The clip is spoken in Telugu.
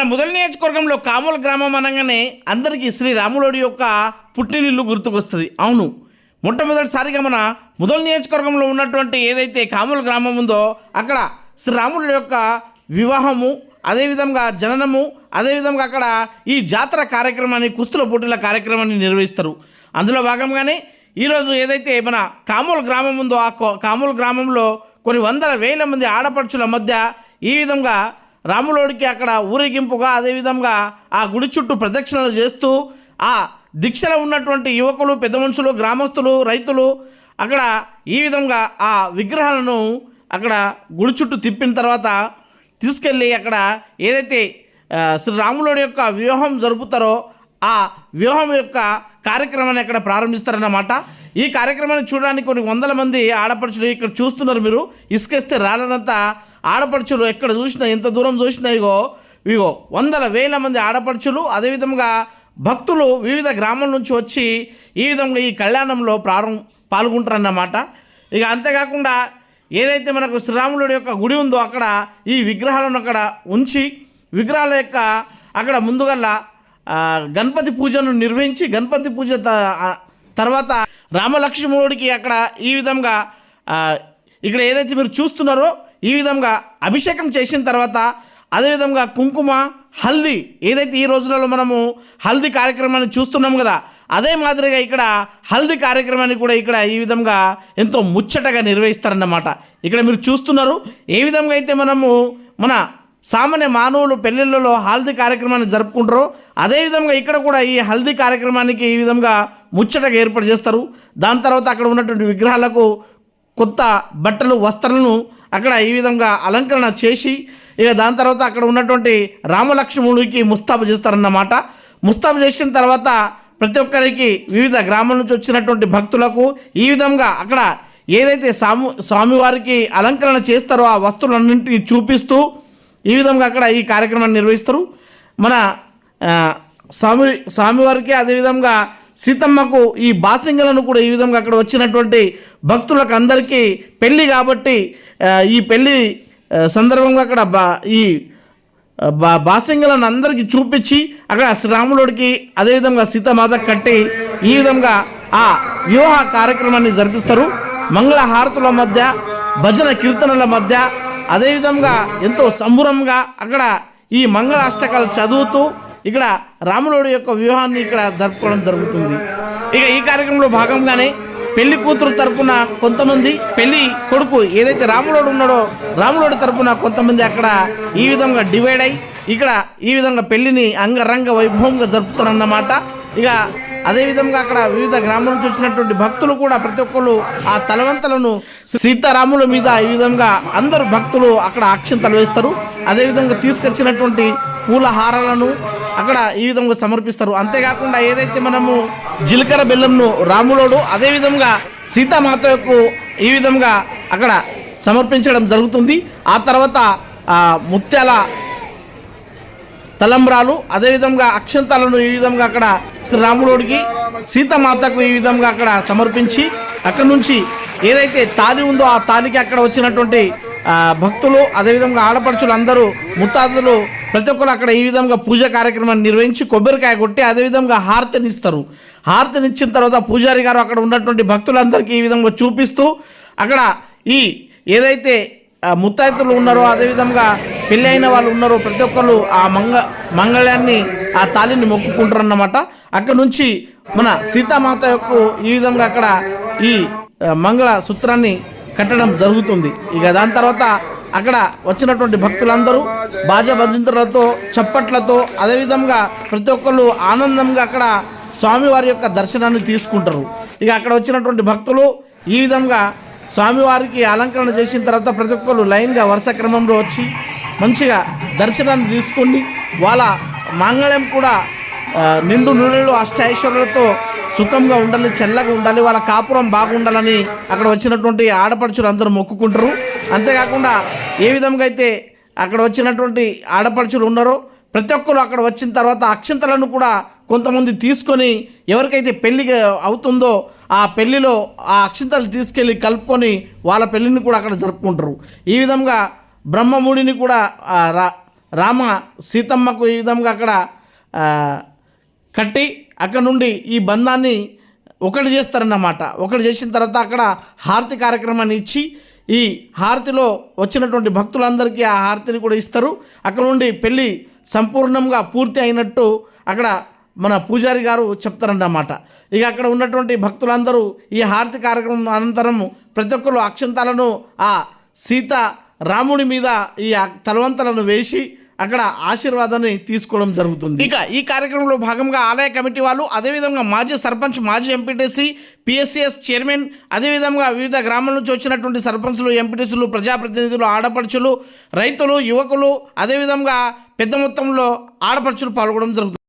మన మొదటి నియోజకవర్గంలో కాముల గ్రామం అనగానే అందరికీ శ్రీ రాములోడి యొక్క పుట్టినిల్లు గుర్తుకొస్తుంది. అవును. మొట్టమొదటిసారిగా మన మొదటి నియోజకవర్గంలో ఉన్నటువంటి ఏదైతే కాముల గ్రామం ఉందో అక్కడ శ్రీరాముడి యొక్క వివాహము అదేవిధంగా జననము అదేవిధంగా అక్కడ ఈ జాతర కార్యక్రమాన్ని కుస్తుల పోటీల కార్యక్రమాన్ని నిర్వహిస్తారు. అందులో భాగంగానే ఈరోజు ఏదైతే మన కాముల గ్రామం ఉందో ఆ కో- గ్రామంలో కొన్ని వందల వేల మంది ఆడపడుచుల మధ్య ఈ విధంగా రాములోడికి అక్కడ ఊరేగింపుగా అదేవిధంగా ఆ గుడి చుట్టూ ప్రదక్షిణలు చేస్తూ ఆ దీక్షలో ఉన్నటువంటి యువకులు పెద్ద మనుషులు గ్రామస్తులు రైతులు అక్కడ ఈ విధంగా ఆ విగ్రహాలను అక్కడ గుడి చుట్టూ తిప్పిన తర్వాత తీసుకెళ్ళి అక్కడ ఏదైతే శ్రీరాములోడి శ్రీ యొక్క వివాహం జరుపుతారో ఆ వివాహం యొక్క కార్యక్రమాన్ని అక్కడ ప్రారంభిస్తారన్నమాట. ఈ కార్యక్రమాన్ని చూడడానికి కొన్ని వందల మంది ఆడపడుచులు ఇక్కడ చూస్తున్నారు మీరు. ఇసుకేస్తే రాలనంత ఆడపడుచులు ఎక్కడ చూసినా ఎంత దూరం చూసినా ఇగో ఇగో వందల వేల మంది ఆడపడుచులు అదేవిధంగా భక్తులు వివిధ గ్రామాల నుంచి వచ్చి ఈ విధంగా ఈ కళ్యాణంలో ప్రారం పాల్గొంటారన్నమాట. ఇక అంతేకాకుండా ఏదైతే మనకు శ్రీరాములుడి యొక్క గుడి ఉందో అక్కడ ఈ విగ్రహాలను అక్కడ ఉంచి విగ్రహాల యొక్క అక్కడ ముందుగల్లా గణపతి పూజను నిర్వహించి గణపతి పూజ త- తర్వాత రామలక్ష్మణుడికి అక్కడ ఈ విధంగా ఇక్కడ ఏదైతే మీరు చూస్తున్నారో ఈ విధంగా అభిషేకం చేసిన తర్వాత అదేవిధంగా కుంకుమ హల్దీ ఏదైతే ఈ రోజులలో మనము హల్దీ కార్యక్రమాన్ని చూస్తున్నాం కదా అదే మాదిరిగా ఇక్కడ హల్దీ కార్యక్రమాన్ని కూడా ఇక్కడ ఈ విధంగా ఎంతో ముచ్చటగా నిర్వహిస్తారన్నమాట. ఇక్కడ మీరు చూస్తున్నారు ఏ విధంగా అయితే మనము మన సామాన్య మానవులు పెళ్ళిళ్ళలో హల్దీ కార్యక్రమాన్ని జరుపుకుంటారో అదేవిధంగా ఇక్కడ కూడా ఈ హల్దీ కార్యక్రమానికి ఈ విధంగా ముచ్చటగా ఏర్పాటు చేస్తారు. దాని తర్వాత అక్కడ ఉన్నటువంటి విగ్రహాలకు కొత్త బట్టలు వస్త్రాలను అక్కడ ఈ విధంగా అలంకరణ చేసి ఇక దాని తర్వాత అక్కడ ఉన్నటువంటి రామలక్ష్మణుడికి ముస్తాబు చేస్తారన్నమాట. ముస్తాబు చేసిన తర్వాత ప్రతి ఒక్కరికి వివిధ గ్రామాల నుంచి వచ్చినటువంటి భక్తులకు ఈ విధంగా అక్కడ ఏదైతే స్వామి స్వామివారికి అలంకరణ చేస్తారో ఆ వస్తువులన్నింటినీ చూపిస్తూ ఈ విధంగా అక్కడ ఈ కార్యక్రమాన్ని నిర్వహిస్తారు. మన స్వామి స్వామివారికి అదేవిధంగా సీతమ్మకు ఈ బాసింగలను కూడా ఈ విధంగా అక్కడ వచ్చినటువంటి భక్తులకు అందరికీ పెళ్ళి కాబట్టి ఈ పెళ్ళి సందర్భంగా అక్కడ బా ఈ బా బాసింగలను అందరికీ చూపించి అక్కడ శ్రీరాములుడికి అదేవిధంగా సీతమాత కట్టి ఈ విధంగా ఆ వివాహ కార్యక్రమాన్ని జరిపిస్తారు. మంగళ హారతుల మధ్య భజన కీర్తనల మధ్య అదేవిధంగా ఎంతో సంబురంగా అక్కడ ఈ మంగళాష్టకాలు చదువుతూ ఇక్కడ రాములోడి యొక్క వివాహాన్ని ఇక్కడ జరుపుకోవడం జరుగుతుంది. ఇక ఈ కార్యక్రమంలో భాగంగానే పెళ్ళి కూతురు తరపున కొంతమంది పెళ్ళి కొడుకు ఏదైతే రాములోడు ఉన్నాడో రాములోడి తరపున కొంతమంది అక్కడ ఈ విధంగా డివైడ్ అయి ఇక్కడ ఈ విధంగా పెళ్ళిని అంగరంగ వైభవంగా జరుపుతారన్నమాట. ఇక అదేవిధంగా అక్కడ వివిధ గ్రామాల నుంచి వచ్చినటువంటి భక్తులు కూడా ప్రతి ఒక్కరు ఆ తలవంతలను సీతారాముల మీద ఈ విధంగా అందరు భక్తులు అక్కడ అక్షంతలు వేస్తారు. అదేవిధంగా తీసుకొచ్చినటువంటి పూల హారాలను అక్కడ ఈ విధంగా సమర్పిస్తారు. అంతేకాకుండా ఏదైతే మనము జీలకర్ర బెల్లంను రాములోడు అదేవిధంగా సీతామాతకు ఈ విధంగా అక్కడ సమర్పించడం జరుగుతుంది. ఆ తర్వాత ముత్యాల తలంబ్రాలు అదేవిధంగా అక్షంతాలను ఈ విధంగా అక్కడ శ్రీరాములోడికి సీతమాతకు ఈ విధంగా అక్కడ సమర్పించి అక్కడ నుంచి ఏదైతే తాలి ఉందో ఆ తాలికి అక్కడ వచ్చినటువంటి భక్తులు అదేవిధంగా ఆడపడుచులు అందరూ ముత్తాతలు ప్రతి ఒక్కరు అక్కడ ఈ విధంగా పూజ కార్యక్రమాన్ని నిర్వహించి కొబ్బరికాయ కొట్టి అదేవిధంగా హారతినిస్తారు. హారతినిచ్చిన తర్వాత పూజారి గారు అక్కడ ఉన్నటువంటి భక్తులందరికీ ఈ విధంగా చూపిస్తూ అక్కడ ఈ ఏదైతే ఆ ఉన్నారో అదేవిధంగా పెళ్ళి అయిన వాళ్ళు ఉన్నారో ప్రతి ఒక్కరు ఆ మంగ మంగళాన్ని ఆ తాళిని మొక్కుకుంటారు అన్నమాట అక్కడ నుంచి మన సీతామాత యొక్క ఈ విధంగా అక్కడ ఈ మంగళ సూత్రాన్ని కట్టడం జరుగుతుంది. ఇక దాని తర్వాత అక్కడ వచ్చినటువంటి భక్తులందరూ బాజా భజంతులతో చప్పట్లతో అదేవిధంగా ప్రతి ఒక్కళ్ళు ఆనందంగా అక్కడ స్వామివారి యొక్క దర్శనాన్ని తీసుకుంటారు. ఇక అక్కడ వచ్చినటువంటి భక్తులు ఈ విధంగా స్వామివారికి అలంకరణ చేసిన తర్వాత ప్రతి ఒక్కరు లైన్గా వరుస క్రమంలో వచ్చి మంచిగా దర్శనాన్ని తీసుకొని వాళ్ళ మాంగళ్యం కూడా నిండు నూనెలు అష్టైశ్వర్యాలతో సుఖంగా ఉండాలి చల్లగా ఉండాలి వాళ్ళ కాపురం బాగుండాలని అక్కడ వచ్చినటువంటి ఆడపడుచులు అందరూ మొక్కుకుంటారు. అంతేకాకుండా ఏ విధంగా అయితే అక్కడ వచ్చినటువంటి ఆడపడుచులు ఉన్నారో ప్రతి ఒక్కరు అక్కడ వచ్చిన తర్వాత అక్షంతలను కూడా కొంతమంది తీసుకొని ఎవరికైతే పెళ్ళి అవుతుందో ఆ పెళ్ళిలో ఆ అక్షంతలు తీసుకెళ్ళి కలుపుకొని వాళ్ళ పెళ్ళిని కూడా అక్కడ జరుపుకుంటారు. ఈ విధంగా బ్రహ్మముడిని కూడా రా రామ సీతమ్మకు ఈ విధంగా అక్కడ కట్టి అక్కడ నుండి ఈ బంధాన్ని ఒకటి చేస్తారన్నమాట. ఒకటి చేసిన తర్వాత అక్కడ హారతి కార్యక్రమాన్ని ఇచ్చి ఈ హారతిలో వచ్చినటువంటి భక్తులందరికీ ఆ హారతిని కూడా ఇస్తారు. అక్కడ నుండి పెళ్ళి సంపూర్ణంగా పూర్తి అయినట్టు అక్కడ మన పూజారి గారు చెప్తారన్నమాట. ఇక అక్కడ ఉన్నటువంటి భక్తులందరూ ఈ హారతి కార్యక్రమం అనంతరం ప్రతి ఒక్కరు అక్షంతాలను ఆ సీత రాముడి మీద ఈ తలవంతలను వేసి అక్కడ ఆశీర్వాదాన్ని తీసుకోవడం జరుగుతుంది. ఇక ఈ కార్యక్రమంలో భాగంగా ఆలయ కమిటీ వాళ్ళు అదేవిధంగా మాజీ సర్పంచ్ మాజీ ఎంపీటీసీ పిఎస్సిఎస్ చైర్మన్ అదేవిధంగా వివిధ గ్రామాల నుంచి వచ్చినటువంటి సర్పంచులు ఎంపీటీసీలు ప్రజాప్రతినిధులు ఆడపడుచులు రైతులు యువకులు అదేవిధంగా పెద్ద మొత్తంలో ఆడపడుచులు పాల్గొనడం జరుగుతుంది.